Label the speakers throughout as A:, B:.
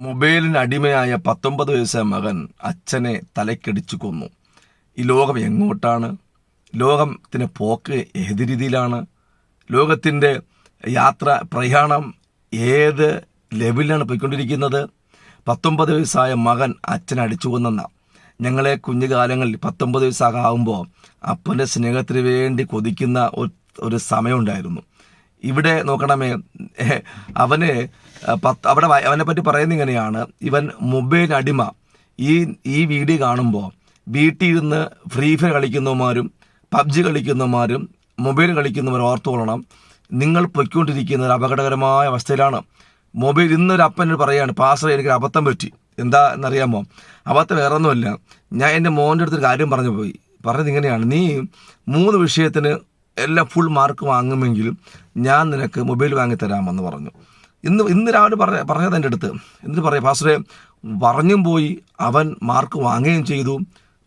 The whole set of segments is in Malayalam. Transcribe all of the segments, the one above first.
A: മൊബൈലിന് അടിമയായ പത്തൊമ്പത് വയസ്സായ മകൻ അച്ഛനെ തലക്കടിച്ചു കൊന്നു. ഈ ലോകം എങ്ങോട്ടാണ്? ലോകത്തിന് പോക്ക് ഏത് രീതിയിലാണ്? ലോകത്തിന്റെ യാത്ര പ്രയാണം ഏത് ലെവലിലാണ് പോയിക്കൊണ്ടിരിക്കുന്നത്? പത്തൊമ്പത് വയസ്സായ മകൻ അച്ഛനെ അടിച്ചു കൊന്നെന്ന ഞങ്ങളെ കുഞ്ഞുകാലങ്ങളിൽ പത്തൊമ്പത് വയസ്സാകുമ്പോൾ അപ്പന്റെ സ്നേഹത്തിന് വേണ്ടി കൊതിക്കുന്ന ഒരു സമയമുണ്ടായിരുന്നു ഇവിടെ നോക്കണമേ അവന് പത്ത് അവിടെ അവനെ പറ്റി പറയുന്നത് ഇങ്ങനെയാണ്. ഇവൻ മൊബൈൽ അടിമ. ഈ ഈ വീഡിയോ കാണുമ്പോൾ വീട്ടിൽ ഇരുന്ന് ഫ്രീ ഫയർ കളിക്കുന്നവന്മാരും പബ്ജി കളിക്കുന്നവന്മാരും മൊബൈൽ കളിക്കുന്നവർ ഓർത്തുകൊള്ളണം നിങ്ങൾ പൊയ്ക്കൊണ്ടിരിക്കുന്ന ഒരു അപകടകരമായ അവസ്ഥയിലാണ്. മൊബൈൽ ഇന്നൊരു അപ്പനോട് പറയാണ് പാസ്റ്റർ എനിക്ക് അബദ്ധം പറ്റി. എന്താ എന്നറിയാമോ? അബദ്ധം വേറെ ഒന്നുമില്ല ഞാൻ എന്റെ മോന്റെ അടുത്തൊരു കാര്യം പറഞ്ഞു പോയി. പറഞ്ഞത് ഇങ്ങനെയാണ്. നീ മൂന്ന് വിഷയത്തിന് എല്ലാം ഫുൾ മാർക്ക് വാങ്ങുമെങ്കിലും ഞാൻ നിനക്ക് മൊബൈൽ വാങ്ങിത്തരാമെന്ന് പറഞ്ഞു. ഇന്ന് ഇന്ന് രാവിലെ പറഞ്ഞ പറഞ്ഞത് എന്റെ അടുത്ത്. എന്നിട്ട് പറയാം പാസ്റ്ററെ പറഞ്ഞും പോയി. അവൻ മാർക്ക് വാങ്ങുകയും ചെയ്തു.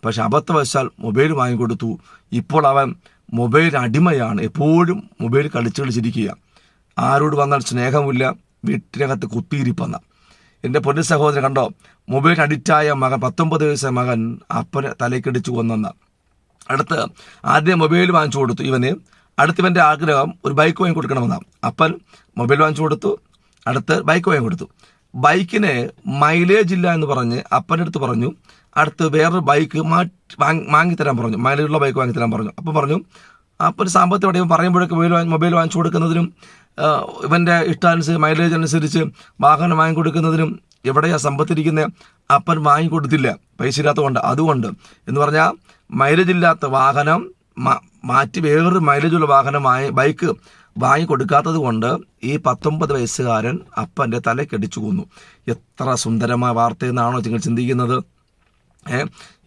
A: പക്ഷെ അബദ്ധവശാൽ മൊബൈൽ വാങ്ങിക്കൊടുത്തു. ഇപ്പോൾ അവൻ മൊബൈൽ അടിമയാണ്. എപ്പോഴും മൊബൈൽ കളിച്ച് കളിച്ചിരിക്കുക ആരോട് വന്നാൽ സ്നേഹമില്ല. വീട്ടിനകത്ത് കുത്തിയിരിപ്പെന്ന. എന്റെ പൊന്നു സഹോദരൻ കണ്ടോ? മൊബൈൽ അഡിക്റ്റായ മകൻ പത്തൊമ്പത് വയസ്സായ മകൻ അപ്പനെ തലയ്ക്കടിച്ചു കൊന്നെന്ന. അടുത്ത് ആദ്യം മൊബൈൽ വാങ്ങിച്ചു കൊടുത്തു ഇവന്. അടുത്ത് ഇവന്റെ ആഗ്രഹം ഒരു ബൈക്ക് വാങ്ങി കൊടുക്കണമെന്നാണ് അപ്പൻ മൊബൈൽ വാങ്ങിച്ചു കൊടുത്തു. അടുത്ത് ബൈക്ക് വാങ്ങി കൊടുത്തു. ബൈക്കിന് മൈലേജ് ഇല്ല എന്ന് പറഞ്ഞ് അപ്പന്റെ അടുത്ത് പറഞ്ഞു. അടുത്ത് വേറൊരു ബൈക്ക് മാറ്റി വാങ്ങി വാങ്ങിത്തരാൻ പറഞ്ഞു. മൈലേജുള്ള ബൈക്ക് വാങ്ങിത്തരാൻ പറഞ്ഞു. അപ്പം പറഞ്ഞു അപ്പോൾ ഒരു സാമ്പത്തിക ഇവൻ പറയുമ്പോഴൊക്കെ മൊബൈൽ മൊബൈൽ വാങ്ങിച്ചു കൊടുക്കുന്നതിനും ഇവന്റെ ഇഷ്ടാനുസരിച്ച് മൈലേജ് അനുസരിച്ച് വാഹനം വാങ്ങിക്കൊടുക്കുന്നതിനും എവിടെയാ സമ്പത്തിരിക്കുന്നത് അപ്പൻ വാങ്ങിക്കൊടുത്തില്ല. പൈസ ഇല്ലാത്തതുകൊണ്ട്. അതുകൊണ്ട് എന്ന് പറഞ്ഞാൽ മൈലേജ് ഇല്ലാത്ത വാഹനം മാറ്റി വേറൊരു മൈലേജുള്ള വാഹനമായി ബൈക്ക് വാങ്ങിക്കൊടുക്കാത്തത് കൊണ്ട് ഈ പത്തൊമ്പത് വയസ്സുകാരൻ അപ്പന്റെ തലക്കടിച്ചു കൊന്നു. എത്ര സുന്ദരമായ വാർത്തയെന്നാണോ നിങ്ങൾ ചിന്തിക്കുന്നത്?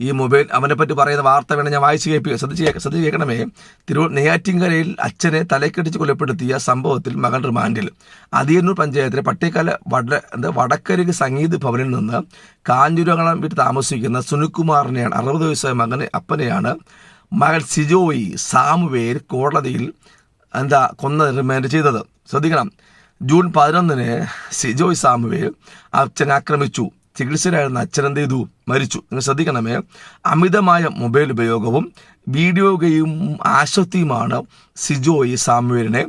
A: ഈ മൊബൈൽ അവനെ പറ്റി പറയുന്ന വാർത്ത വേണം ഞാൻ വായിച്ച് കേൾപ്പിക്കുക ശ്രദ്ധിച്ച് ശ്രദ്ധിച്ച് കേൾക്കണമേ. തിരു നെയ്യാറ്റിൻകരയിൽ അച്ഛനെ തലക്കടിച്ച് കൊലപ്പെടുത്തിയ സംഭവത്തിൽ മകൻ റിമാൻഡിൽ. അതിയന്നൂർ പഞ്ചായത്തിലെ പട്ടിക്കാല വട എന്താ വടക്കരക്ക് സംഗീത് ഭവനിൽ നിന്ന് കാഞ്ഞുരകളം വീട്ടിൽ താമസിക്കുന്ന സുനിൽകുമാറിനെയാണ് അറുപത് വയസ്സായ മകന് അപ്പനെയാണ് മകൻ സിജോയി സാമുവേൽ കോടതിയിൽ എന്താ കൊന്ന റിമാൻഡ് ചെയ്തത്. ശ്രദ്ധിക്കണം. ജൂൺ പതിനൊന്നിന് സിജോയ് സാമുവേൽ അച്ഛനെ ആക്രമിച്ചു. ചികിത്സയിലായിരുന്ന അച്ഛൻ എന്ത് ചെയ്തു? മരിച്ചു. നിങ്ങൾ ശ്രദ്ധിക്കണമേ. അമിതമായ മൊബൈൽ ഉപയോഗവും വീഡിയോ ഗെയിം ആശക്തിയുമാണ് സിജോയി സാമുവേലിനെ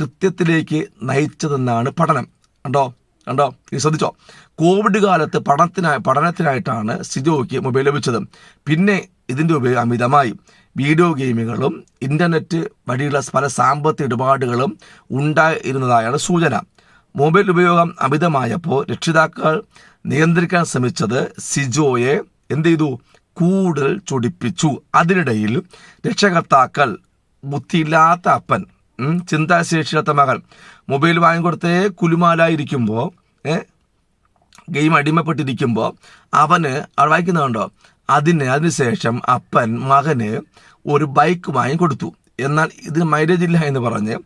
A: കൃത്യത്തിലേക്ക് നയിച്ചതെന്നാണ് പഠനം. കണ്ടോ? കണ്ടോ? ഇത് ശ്രദ്ധിച്ചോ? കോവിഡ് കാലത്ത് പഠനത്തിനായി പഠനത്തിനായിട്ടാണ് സിജോയ്ക്ക് മൊബൈൽ ലഭിച്ചത്. പിന്നെ ഇതിന്റെ ഉപയോഗം അമിതമായി. വീഡിയോ ഗെയിമുകളും ഇന്റർനെറ്റ് വഴിയുള്ള പല സാമ്പത്തിക ഇടപാടുകളും ഉണ്ടായിരുന്നതായാണ് സൂചന. മൊബൈൽ ഉപയോഗം അമിതമായപ്പോൾ രക്ഷിതാക്കൾ നിയന്ത്രിക്കാൻ ശ്രമിച്ചത് സിജോയെ എന്ത് ചെയ്തു? കൂടുതൽ ചൊടിപ്പിച്ചു. അതിനിടയിൽ രക്ഷകർത്താക്കൾ ബുദ്ധിയില്ലാത്ത അപ്പൻ ചിന്താശേഷിയില്ലാത്ത മകൾ മൊബൈൽ വാങ്ങിക്കൊടുത്തേ കുലുമാലായിരിക്കുമ്പോൾ ഗെയിം അടിമപ്പെട്ടിരിക്കുമ്പോൾ അവന് അവൾ വായിക്കുന്നുണ്ടോ അതിന് അതിനുശേഷം അപ്പൻ മകന് ഒരു ബൈക്ക് വാങ്ങിക്കൊടുത്തു. എന്നാൽ ഇതിന് മൈലേജ് ഇല്ല എന്ന് പറഞ്ഞ്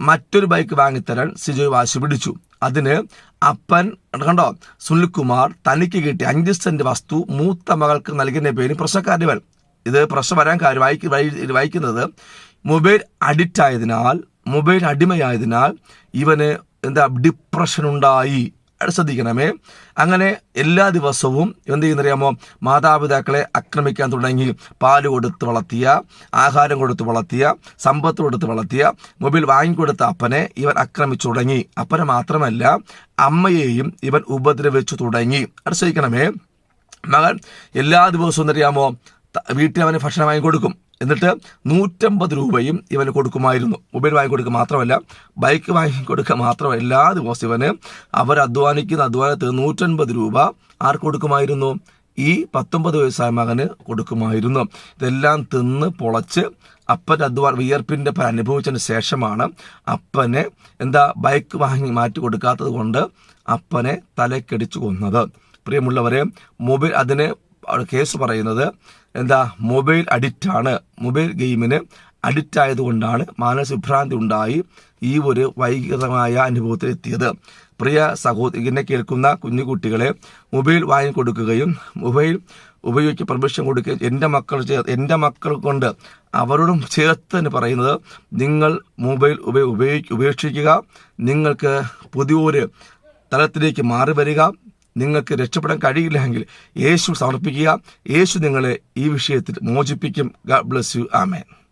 A: മറ്റൊരു ബൈക്ക് വാങ്ങിത്തരാൻ സിജോയ് വാശി പിടിച്ചു. അതിന് അപ്പൻ കണ്ടോ? സുനിൽകുമാർ തനിക്ക് കിട്ടിയ അഞ്ച് സെന്റ് വസ്തു മൂത്ത മകൾക്ക് നൽകുന്ന പേര് പ്രശ്നക്കാരിവൻ. ഇത് പ്രശ്നം വരാൻ കാര്യം വായിക്ക വായി- വായിക്കുന്നത് മൊബൈൽ അഡിക്റ്റ് ആയതിനാൽ മൊബൈൽ അടിമയായതിനാൽ ഇവന് എന്താ ഡിപ്രഷൻ ഉണ്ടായി. ശ്രദ്ധിക്കണമേ. അങ്ങനെ എല്ലാ ദിവസവും എന്ത് ചെയ്യുന്നറിയാമോ മാതാപിതാക്കളെ ആക്രമിക്കാൻ തുടങ്ങി പാൽ കൊടുത്ത് വളർത്തിയ ആഹാരം കൊടുത്ത് വളർത്തിയ സമ്പത്ത് കൊടുത്ത് വളർത്തിയ മൊബൈൽ വാങ്ങിക്കൊടുത്ത അപ്പനെ ഇവൻ ആക്രമിച്ചു തുടങ്ങി. അപ്പനെ മാത്രമല്ല അമ്മയെയും ഇവൻ ഉപദ്രവിച്ചു തുടങ്ങി. അത് ശ്രദ്ധിക്കണമേ. മകൻ എല്ലാ ദിവസവും അറിയാമോ വീട്ടിൽ അവന് ഭക്ഷണം വാങ്ങി കൊടുക്കും എന്നിട്ട് നൂറ്റമ്പത് രൂപയും ഇവന് കൊടുക്കുമായിരുന്നു. മൊബൈൽ വാങ്ങി കൊടുക്കുക മാത്രമല്ല ബൈക്ക് വാങ്ങി കൊടുക്കുക മാത്രമല്ല എല്ലാ ദിവസവും ഇവന് അവർ അധ്വാനിക്കുന്ന അധ്വാനത്തിൽ നൂറ്റൻപത് രൂപ ആർക്ക് കൊടുക്കുമായിരുന്നു? ഈ പത്തൊമ്പത് വയസ്സായ മകന് കൊടുക്കുമായിരുന്നു. ഇതെല്ലാം തിന്ന് പൊളച്ച് അപ്പന്റെ അധ്വാന വിയർപ്പിന്റെ അനുഭവിച്ചതിന് ശേഷമാണ് അപ്പനെ എന്താ ബൈക്ക് വാങ്ങി മാറ്റി കൊടുക്കാത്തത് കൊണ്ട് അപ്പനെ തലക്കടിച്ചു കൊന്നത്. പ്രിയമുള്ളവരെ മൊബൈൽ അതിന് കേസ് പറയുന്നത്. എന്താ? മൊബൈൽ അഡിക്റ്റ് ആണ്. മൊബൈൽ ഗെയിമിന് അഡിക്റ്റ് ആയതുകൊണ്ടാണ് മാനസികഭ്രാന്തി ഉണ്ടായി ഈ ഒരു വൈകൃതമായ അനുഭവത്തിൽ എത്തിയത്. പ്രിയ സഹോദരി ഇങ്ങനെ കേൾക്കുന്ന കുഞ്ഞു കുട്ടികളെ മൊബൈൽ വാങ്ങിക്കൊടുക്കുകയും മൊബൈൽ ഉപയോഗിച്ച് പെർമിഷൻ കൊടുക്കുകയും എന്റെ മക്കൾ എന്റെ മക്കൾ കൊണ്ട് അവരോടും ചേർത്ത് തന്നെ പറയുന്നത് നിങ്ങൾ മൊബൈൽ ഉപയോ ഉപയോഗി ഉപേക്ഷിക്കുക. നിങ്ങൾക്ക് പുതിയൊരു തലത്തിലേക്ക് മാറി വരിക. നിങ്ങൾക്ക് രക്ഷപ്പെടാൻ കഴിയില്ലെങ്കിൽ യേശു സമർപ്പിക്കുക. യേശു നിങ്ങളെ ഈ വിഷയത്തിൽ മോചിപ്പിക്കും. God bless you. ആമേൻ.